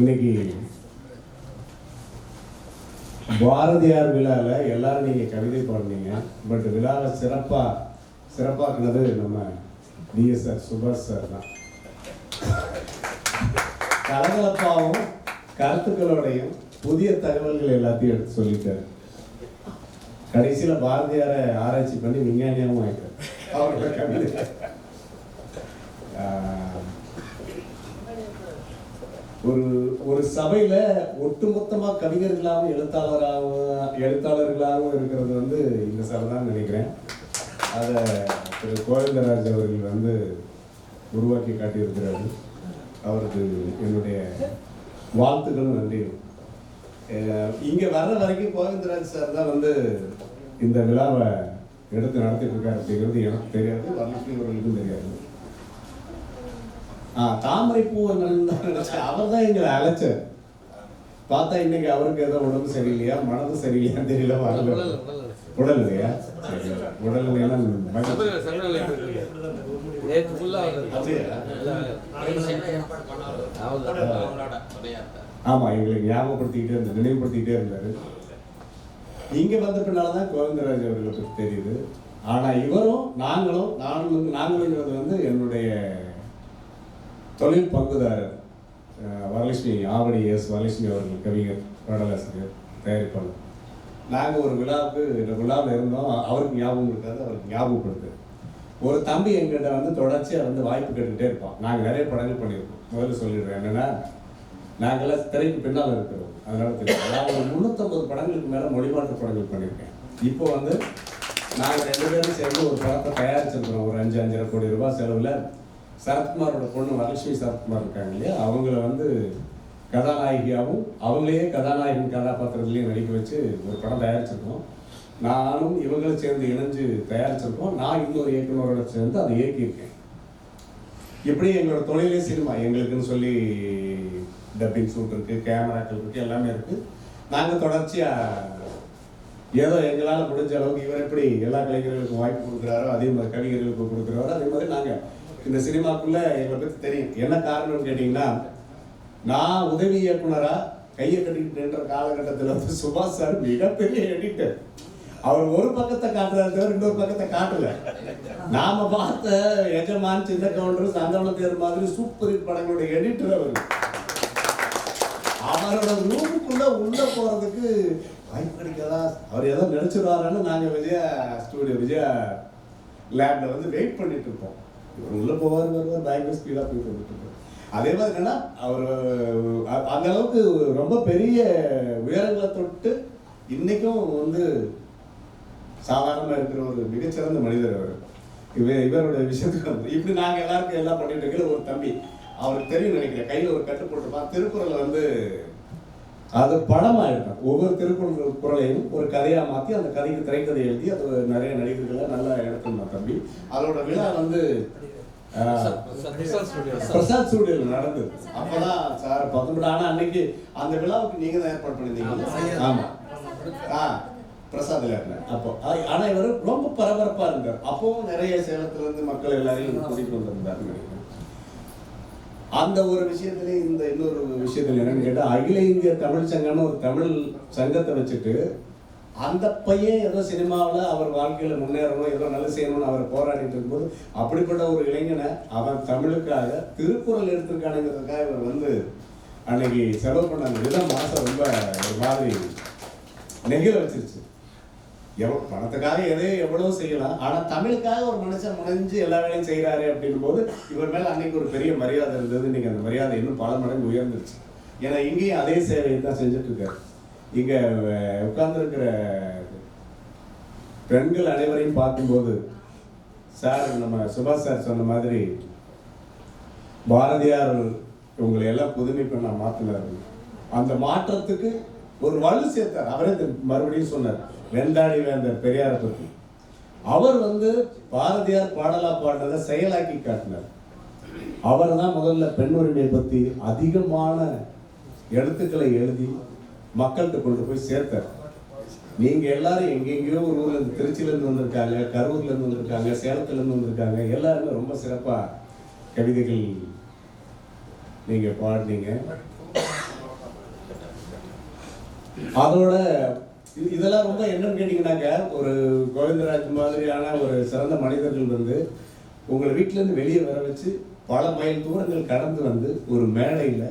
இன்னைக்கு பாரதியார் விழாவில் எல்லாரும் நீங்கள் கவிதை பாடுனீங்க. பட் விழாவை சிறப்பாக சிறப்பாக்குனது நம்ம டிஎஸ்ஆர் சுபாஷ் சார் தான். கலகலப்பாகவும் கருத்துக்களோடையும் புதிய தகவல்கள் எல்லாத்தையும் எடுத்து சொல்லிட்டாரு. கடைசியில் பாரதியாரை ஆராய்ச்சி பண்ணி விஞ்ஞானியாகவும் ஆயிட்டார். அவரோட கவிதை. ஒரு ஒரு சபையில ஒட்டுமொத்தமா கவிஞர்களாகவும் எழுத்தாளராகவும் எழுத்தாளர்களாகவும் இருக்கிறது வந்து இந்த சபை தான் நினைக்கிறேன். அதை திரு கோவிந்தராஜ் அவர்கள் வந்து உருவாக்கி காட்டியிருக்கிறாரு. அவருக்கு என்னுடைய வாழ்த்துக்களும் நன்றியும் இங்கே இங்க வர்ற வரைக்கும் கோவிந்தராஜ் சார் தான் வந்து இந்த விழாவை எடுத்து நடத்திட்டு இருக்காரு அப்படிங்கிறது எனக்கு தெரியாது. வரலட்சுமி அவர்களுக்கும் தெரியாது. தாமரை பூ அவர் தான் எங்களை அழைச்சார். பார்த்தா இன்னைக்கு அவருக்கு ஏதோ உடம்பு சரியில்லையா மனது சரியில்லையான்னு தெரியல வரல. உடல் இல்லையா? சரி உடல்? அவங்களோட ஆமா எங்களுக்கு ஞாபகப்படுத்திக்கிட்டே இருந்தார் நினைவுபடுத்திக்கிட்டே இருந்தாரு. இங்க வந்த பின்னால தான் கோவிந்தராஜ் அவர்களை பற்றி தெரியுது. ஆனா இவரும் நாங்களும் நானும் வந்து நாங்களுங்கிறது வந்து என்னுடைய தொழில் பங்குதாரர் வரலட்சுமி ஆவடி எஸ் வரலட்சுமி அவர்கள் கவிஞர் பாடலாசிரியர் தயாரிப்பாளர். நாங்கள் ஒரு விழாவுக்கு இந்த விழாவில் இருந்தோம். அவருக்கு ஞாபகம் இருக்காது அவருக்கு ஞாபகப்படுத்து ஒரு தம்பி எங்கிட்ட வந்து தொடர்ச்சியாக வந்து வாய்ப்பு கேட்டுக்கிட்டே இருப்பான். நாங்கள் நிறைய படங்கள் பண்ணியிருக்கோம். முதல்ல சொல்லிடுறேன் என்னென்னா நாங்கள்லாம் திரைக்கு பின்னால் இருக்கிறோம். அதனால தெரியும் நான் ஒரு முந்நூற்றம்பது படங்களுக்கு மேலே மொழிமாற்று படங்கள் பண்ணியிருக்கேன். இப்போ வந்து நாங்கள் ரெண்டு பேரும் சேர்ந்து ஒரு படத்தை தயாரிச்சிருக்கிறோம். ஒரு அஞ்சு அஞ்சரை கோடி ரூபாய் செலவில். சரத்குமாரோட பொண்ணு வரலட்சுமி சரத்குமார் இருக்காங்க இல்லையா? அவங்கள வந்து கதாநாயகியாகவும் அவங்களே கதாநாயகன் கதாபாத்திரத்துலேயும் நடிக்க வச்சு ஒரு படம் தயாரிச்சிருக்கோம். நானும் இவங்களும் சேர்ந்து இணைஞ்சு தயாரிச்சிருக்கோம். நான் இன்னொரு இயக்குனரோட சேர்ந்து அதை இயக்கியிருக்கேன். இப்படி எங்களோட தொழிலே சினிமா. எங்களுக்குன்னு சொல்லி டப்பிங் சூட் இருக்கு கேமராக்கள் இருக்கு எல்லாமே இருக்கு. நாங்கள் தொடர்ச்சியாக ஏதோ எங்களால் முடிஞ்ச அளவுக்கு இவர் எப்படி எல்லா கலைஞர்களுக்கும் வாய்ப்பு கொடுக்குறாரோ அதே மாதிரி கவிஞர்களுக்கு கொடுக்குறாரோ அதே மாதிரி நாங்கள் இந்த சினிமாக்குள்ள எங்களை பத்தி தெரியும். என்ன காரணம்னு கேட்டீங்கன்னா நான் உதவி இயக்குனரா கையை கட்டிக்கிட்டு நின்ற காலகட்டத்தில் வந்து சுபாஷ் சார் மிகப்பெரிய எடிட்டர் அவர் ஒரு பக்கத்தை காட்டுறாரு தவிர இன்னொரு பக்கத்தை காட்டல. நாம பார்த்த எஜமான் சின்ன கவுண்டர் சந்தவன தேர் மாதிரி சூப்பர் ஹிட் படங்களோட எடிட்டர் அவர். அவரோட ரூமுக்குள்ள உள்ள போறதுக்கு வாய்ப்பு கிடைக்காதா? அவர் ஏதோ நினைச்சிருவாருன்னு நாங்கள் விஜயா ஸ்டூடியோ விஜயா லேப்ல வந்து வெயிட் பண்ணிட்டு இருப்போம். உள்ள போவார் வருவார் பயங்கர ஸ்பீடாக போயிட்டு வந்துட்டு அதே மாதிரி என்னன்னா அவர் அந்த அளவுக்கு ரொம்ப பெரிய உயரங்களை தொட்டு இன்னைக்கும் வந்து சாதாரணமாக இருக்கிற ஒரு மிகச்சிறந்த மனிதர் அவர். இவர் இவருடைய விஷயத்துக்கு வந்து இப்படி நாங்கள் எல்லாருக்கும் எல்லாம் பண்ணிட்டு இருக்கிற ஒரு தம்பி அவருக்கு தெரியும் நினைக்கிறேன். கையில் ஒரு கட்டு போட்டுருப்பான் திருக்குறள் வந்து அது படமா எடுத்தான் ஒவ்வொரு திருக்குறள் குறளையும் ஒரு கதையா மாத்தி அந்த கதைக்கு திரைக்கதை எழுதி அது நிறைய நடிகர்களை நல்லா எடுத்திருந்தான் தம்பி. அதோட விழா வந்து பிரசாத் ஸ்டுடியோல நடந்தது. அப்பதான் சார் பத்தொன்பது ஆனா அன்னைக்கு அந்த விழாவுக்கு நீங்க தான் ஏற்பாடு பண்ணிருந்தீங்க ஆமா ஆ பிரசாத்ல இருந்தேன். அப்போ ஆ- ஆனா இவர் ரொம்ப பரபரப்பா இருந்தார். அப்பவும் நிறைய சேலத்துல இருந்து மக்கள் எல்லாரையும் கூட்டிட்டு வந்திருந்தார். அந்த ஒரு விஷயத்துல இந்த இன்னொரு விஷயத்துல என்னன்னு கேட்டால் அகில இந்திய தமிழ் சங்கம்னு ஒரு தமிழ் சங்கத்தை வச்சுட்டு அந்த பையன் ஏதோ சினிமாவில் அவர் வாழ்க்கையில் முன்னேறணும் ஏதோ நல்லது செய்யணும்னு அவர் போராடிட்டு இருக்கும்போது அப்படிப்பட்ட ஒரு இளைஞனை அவன் தமிழுக்காக திருக்குறள் எடுத்திருக்கானுங்கிறதுக்காக இவர் வந்து அன்னைக்கு செலவு பண்ண விதம் மாதம் ரொம்ப ஒரு மாதிரி நெகிழ வச்சிருச்சு. எவ்வளோ பணத்துக்காக எதையும் எவ்வளோ செய்யலாம் ஆனால் தமிழுக்காக ஒரு மனுஷன் முனைஞ்சு எல்லா வேலையும் செய்கிறாரு அப்படின் போது இவர் மேலே அன்னைக்கு ஒரு பெரிய மரியாதை இருந்தது. நீங்கள் அந்த மரியாதை இன்னும் பல மடங்கு உயர்ந்துருச்சு. ஏன்னா இங்கேயும் அதே சேவையை தான் செஞ்சுட்டு இருக்காரு உட்கார்ந்துருக்கிற பெண்கள் அனைவரையும் பார்க்கும்போது சார் நம்ம சுபாஷ் சார் சொன்ன மாதிரி பாரதியார் உங்களை எல்லாம் புதுமை பண்ண மாற்றினார் அந்த மாற்றத்துக்கு ஒரு வலு சேர்த்தார். அவரே இது மறுபடியும் சொன்னார் வெந்தாடி வேந்தர் பெரியாரை பற்றி அவர் வந்து பாரதியார் பாடலா பாடுறதை செயலாக்கி காட்டினார். அவர் தான் முதல்ல பெண் உரிமையை பற்றி அதிகமான எழுத்துக்களை எழுதி மக்கள்கிட்ட கொண்டு போய் சேர்த்தார். நீங்க எல்லாரும் எங்கெங்கேயோ ஒரு ஊர்ல இருந்து இருந்து வந்திருக்காங்க கரூர்ல இருந்து வந்திருக்காங்க சேலத்துல இருந்து வந்திருக்காங்க எல்லாருமே ரொம்ப சிறப்பா கவிதைகள் நீங்க பாடுனீங்க. அதோட இது- இதெல்லாம் ரொம்ப என்னன்னு கேட்டிங்கன்னாக்க ஒரு கோவிந்தராஜ் மாதிரியான ஒரு சிறந்த மனிதர்கள் வந்து உங்களை வீட்டிலேருந்து வெளியே வர வச்சு பல மைல் தூரங்கள் கடந்து வந்து ஒரு மேடையில்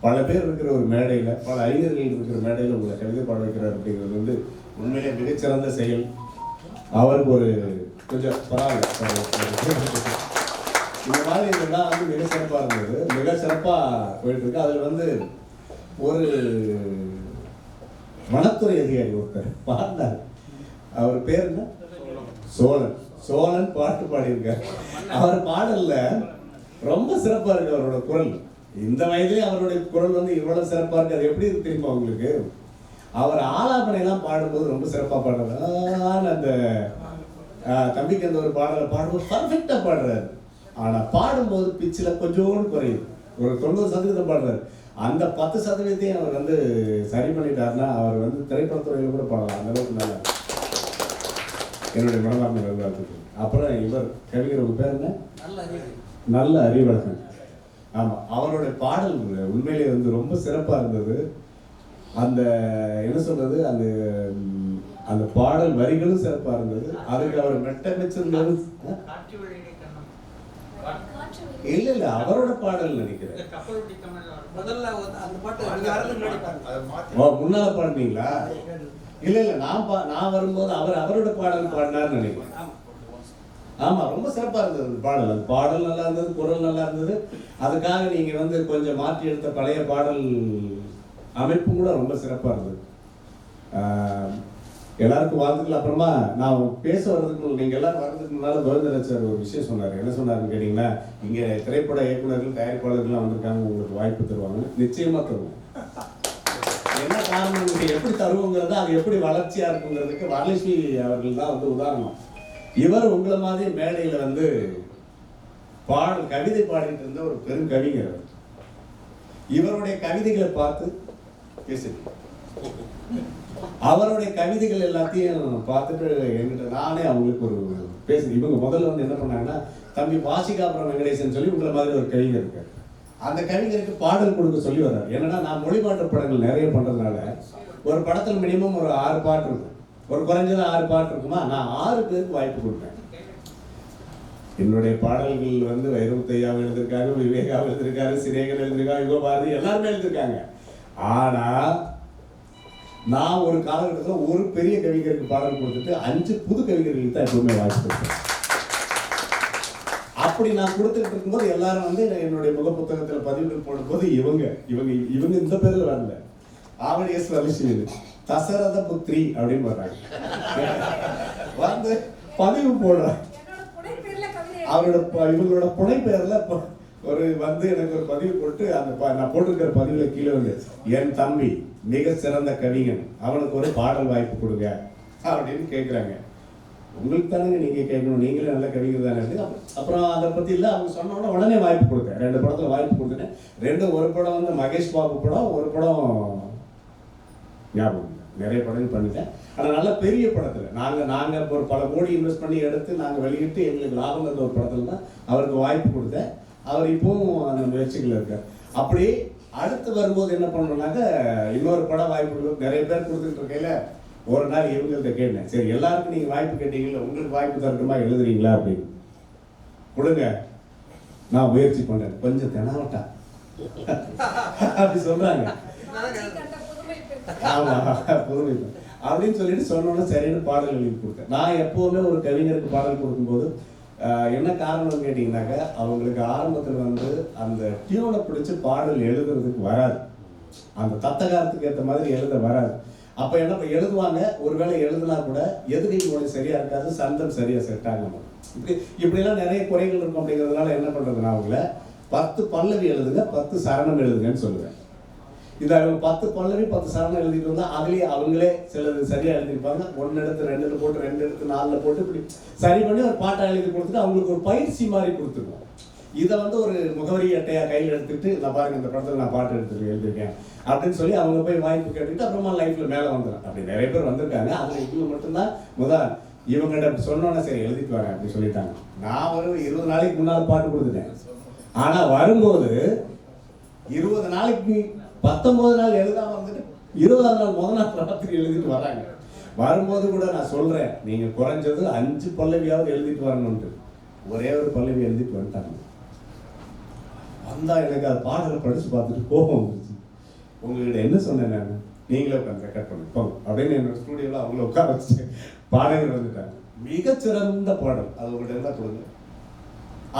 பல பேர் இருக்கிற ஒரு மேடையில் பல அறிஞர்கள் இருக்கிற மேடையில் உங்களை கவிதை பாட வைக்கிறார் அப்படிங்கிறது வந்து உண்மையிலே மிகச்சிறந்த செயல். அவருக்கு ஒரு கொஞ்சம் பரவாயில்ல இந்த மாதிரி இதெல்லாம் வந்து மிக சிறப்பாக இருந்தது. மிக சிறப்பாக போயிட்டுருக்கு அதில் வந்து ஒரு வனத்துறை அதிகாரி ஒருத்தர் பாடினார். அவர் பேர் என்ன? சோழன். சோழன் பாட்டு பாடியிருக்கார். அவர் பாடல்ல ரொம்ப சிறப்பா இருக்கு அவரோட குரல். இந்த வயதிலே அவருடைய குரல் வந்து இவ்வளவு சிறப்பா இருக்கு. அது எப்படி இருக்கு தெரியுமா உங்களுக்கு? அவர் ஆலாபனை எல்லாம் பாடும்போது ரொம்ப சிறப்பா பாடுறாரு. அந்த தம்பிக்கு அந்த ஒரு பாடலை பாடும்போது பர்ஃபெக்டா பாடுறாரு. ஆனா பாடும்போது பிச்சில் கொஞ்சோண்டு குறையுது ஒரு தொண்ணூறு சதவீதம் பாடுறாரு. அந்த பத்து சதவீதத்தையும் அவர் வந்து சரி பண்ணிட்டாருன்னா அவர் வந்து திரைப்படத்துறையில கூட பாடலாம் அந்த அளவுக்கு நல்லா. என்னுடைய மனமார்ந்த நல்வாழ்த்துக்கள். அப்புறம் இவர் கவிஞர் பேர் என்ன? நல்ல அறிவு. நல்ல அறிவழகன். ஆமா அவருடைய பாடல் உண்மையிலேயே வந்து ரொம்ப சிறப்பா இருந்தது. அந்த என்ன சொல்றது அந்த அந்த பாடல் வரிகளும் சிறப்பா இருந்தது. அதுக்கு அவர் வழியை கண்ணம் இல்ல இல்ல அவரோட பாடல் நினைக்கிறேன். முன்னால பாடுனீங்களா? இல்ல இல்ல நான் பா நான் வரும்போது அவர் அவரோட பாடல் பாடினார்னு நினைக்கிறேன். ஆமா ஆமா ரொம்ப சிறப்பா இருந்தது அந்த பாடல். அந்த பாடல் நல்லா இருந்தது குரல் நல்லா இருந்தது. அதுக்காக நீங்க வந்து கொஞ்சம் மாற்றி எடுத்த பழைய பாடல் அமைப்பும் கூட ரொம்ப சிறப்பா இருந்தது. எல்லாருக்கும் வாழ்த்துக்கள். அப்புறமா நான் பேச வர்றதுக்கு நீங்க எல்லாரும் வர்றதுக்கு முன்னால சார் ஒரு விஷயம் சொன்னார். என்ன சொன்னாருன்னு கேட்டீங்கன்னா இங்க திரைப்பட இயக்குனர்கள் தயாரிப்பாளர்கள்லாம் வந்திருக்காங்க உங்களுக்கு வாய்ப்பு தருவாங்க நிச்சயமா தருவோம். என்ன காரணம்? எப்படி தருவோங்கிறது அது எப்படி வளர்ச்சியா இருக்குங்கிறதுக்கு வரலட்சுமி அவர்கள் தான் வந்து உதாரணம். இவர் உங்களை மாதிரி மேடையில வந்து பாடல் கவிதை பாடிட்டு இருந்த ஒரு பெரும் கவிஞர் இவருடைய கவிதைகளை பார்த்து பேசுறேன் அவருடைய கவிதைகள் எல்லாத்தையும் பார்த்துட்டு என்கிட்ட நானே அவங்களுக்கு ஒரு பேசு இவங்க முதல்ல வந்து என்ன பண்ணாங்கன்னா தம்பி வாசிகாபுரம் வெங்கடேசன் சொல்லி உங்களை மாதிரி ஒரு கவிஞர் இருக்காரு. அந்த கவிஞருக்கு பாடல் கொடுக்க சொல்லி வர்றாரு. என்னன்னா நான் மொழிபாட்டு படங்கள் நிறைய பண்றதுனால ஒரு படத்துல மினிமம் ஒரு ஆறு பாட்டு இருக்கும். ஒரு குறைஞ்சது ஆறு பாட்டு இருக்குமா? நான் ஆறு பேருக்கு வாய்ப்பு கொடுப்பேன். என்னுடைய பாடல்கள் வந்து வைரமுத்தையாவும் எழுதியிருக்காரு விவேகாவும் எழுதியிருக்காரு சிரேகன் எழுதியிருக்காரு யுகபாரதி எல்லாருமே எழுதியிருக்காங்க. ஆனா நான் ஒரு காலகட்டத்தில் ஒரு பெரிய கவிஞருக்கு பாடல் கொடுத்துட்டு அஞ்சு புது கவிஞர்களுக்கு தான் எப்பவுமே வாய்ப்பு கொடுத்தேன். அப்படி நான் கொடுத்துட்டு இருக்கும்போது எல்லாரும் வந்து என்னுடைய முக புத்தகத்தில் பதிவுகள் போடும்போது இவங்க இவங்க இவங்க இந்த பேர்ல வரல. ஆவடிஎஸ் வலிஷி தசரத புத்ரி அப்படின்னு வர்றாங்க. வந்து பதிவு போடுறாங்க. அவரோட இவங்களோட புனைப்பெயர்ல ப- ஒரு வந்து எனக்கு ஒரு பதிவு போட்டு அந்த ப- நான் போட்டிருக்கிற பதிவில் கீழே வந்து என் தம்பி மிக சிறந்த கவிஞன். அவனுக்கு ஒரு பாடல் வாய்ப்பு கொடுங்க. அப்படின்னு கேட்குறாங்க உங்களுக்கு தானே நீங்கள் கேட்கணும் நீங்களே நல்ல கவிஞர் தானே அப்புறம் அப்புறம் அதை பற்றி இல்லை அவங்க சொன்ன உடனே வாய்ப்பு கொடுத்தேன் ரெண்டு படத்தில் வாய்ப்பு கொடுத்தேன் ரெண்டு ஒரு படம் வந்து மகேஷ் பாபு படம் ஒரு படம் ஞாபகம் நிறைய படங்கள் பண்ணிட்டேன். ஆனால் நல்ல பெரிய படத்தில் நாங்கள் நாங்கள் ஒரு பல கோடி இன்வெஸ்ட் பண்ணி எடுத்து நாங்கள் வெளியிட்டு எங்களுக்கு லாபம் இருந்த ஒரு படத்தில் தான் அவருக்கு வாய்ப்பு கொடுத்தேன். அவர் இப்பவும் அந்த முயற்சிகள் இருக்கார். அப்படி அடுத்து வரும்போது என்ன பண்ணுறோம்னாக்க இன்னொரு படம் வாய்ப்பு நிறைய பேர் கொடுத்துட்டு இருக்கையில ஒரு நாள் இவங்கள்ட்ட கேட்டேன். சரி எல்லாருக்கும் நீங்கள் வாய்ப்பு கேட்டீங்களா உங்களுக்கு வாய்ப்பு தரட்டுமா எழுதுறீங்களா அப்படின்னு. கொடுங்க. நான் முயற்சி பண்ணேன் கொஞ்சம் தெனாவட்டா. அப்படி சொல்றாங்க. புதுமை ஆமா அப்படின்னு சொல்லிட்டு சொன்னோன்னே சரின்னு பாடல் எழுதி கொடுத்தேன். நான் எப்பவுமே ஒரு கவிஞருக்கு பாடல் கொடுக்கும்போது என்ன காரணம்னு கேட்டிங்கனாக்கா அவங்களுக்கு ஆரம்பத்தில் வந்து அந்த டியூனை பிடிச்சி பாடல் எழுதுறதுக்கு வராது. அந்த தத்தகாரத்துக்கு ஏற்ற மாதிரி எழுத வராது. அப்போ என்ன எழுதுவாங்க. ஒருவேளை எழுதுனா கூட எதுகை மொழி சரியாக இருக்காது சந்தம் சரியாக செட் ஆகணும் இப்படி இப்படிலாம் நிறைய குறைகள் இருக்கும் அப்படிங்கிறதுனால என்ன பண்ணுறதுனா அவங்கள பத்து பல்லவி எழுதுங்க பத்து சரணம் எழுதுங்கன்னு சொல்லுவேன். இந்த பத்து பல்லவி பத்து சரணம் எழுதிட்டு வந்தா அதுலயே அவங்களே சிலது சரியா எழுதிருப்பாங்க ஒன்னு எடுத்து ரெண்டுல போட்டு ரெண்டு எடுத்து நாலுல போட்டு இப்படி சரி பண்ணி ஒரு பாட்டை எழுதி கொடுத்துட்டு அவங்களுக்கு ஒரு பயிற்சி மாதிரி கொடுத்துருவோம். இதை வந்து ஒரு முகவரி அட்டையா கையில் எடுத்துட்டு நான் பாருங்க இந்த படத்துல நான் பாட்டு எடுத்து எழுதிருக்கேன் அப்படின்னு சொல்லி அவங்க போய் வாய்ப்பு கேட்டுட்டு அப்புறமா லைஃப்ல மேலே வந்துடும். அப்படி நிறைய பேர் வந்திருக்காங்க. அதுல இவங்க மட்டும்தான் முதல் இவங்ககிட்ட சொன்னோன்னே சரி எழுதிட்டு வரேன் அப்படின்னு சொல்லிட்டாங்க. நான் ஒரு இருபது நாளைக்கு முன்னால் பாட்டு கொடுத்துட்டேன். ஆனா வரும்போது இருபது நாளைக்கு பத்தொம்போது நாள் எழுதாம வந்துட்டு இருபதாம் நாள் முதல் நாள் ராத்திரி எழுதிட்டு வராங்க. வரும்போது கூட நான் சொல்றேன் நீங்க குறைஞ்சது அஞ்சு பல்லவியாவது எழுதிட்டு வரணும்ட்டு ஒரே ஒரு பல்லவி எழுதிட்டு வந்துட்டாங்க. வந்தா எனக்கு அது பாடலை படிச்சு பார்த்துட்டு கோபம் வந்துச்சு உங்ககிட்ட என்ன சொன்னேன் நான்? நீங்களே உட்காந்து ரெக்கார்ட் பண்ணி போங்க அப்படின்னு என்னோட ஸ்டூடியோவில் அவங்கள உட்கார வச்சு பாடகர் வந்துட்டாங்க. மிகச்சிறந்த பாடல். அது உங்கள்கிட்ட இருந்தால் கொடுங்க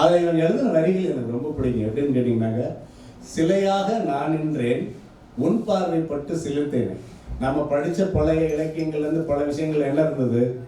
அதை இவன் எழுதுன வரிகள் எனக்கு ரொம்ப பிடிக்கும். எப்படின்னு கேட்டிங்கன்னாக்க சிலையாக நான் நின்றேன் உன் பார்வைப்பட்டு சிலிர்த்தேன். நம்ம படித்த பழைய இலக்கியங்கள்லேருந்து பல விஷயங்கள் என்ன இருந்தது?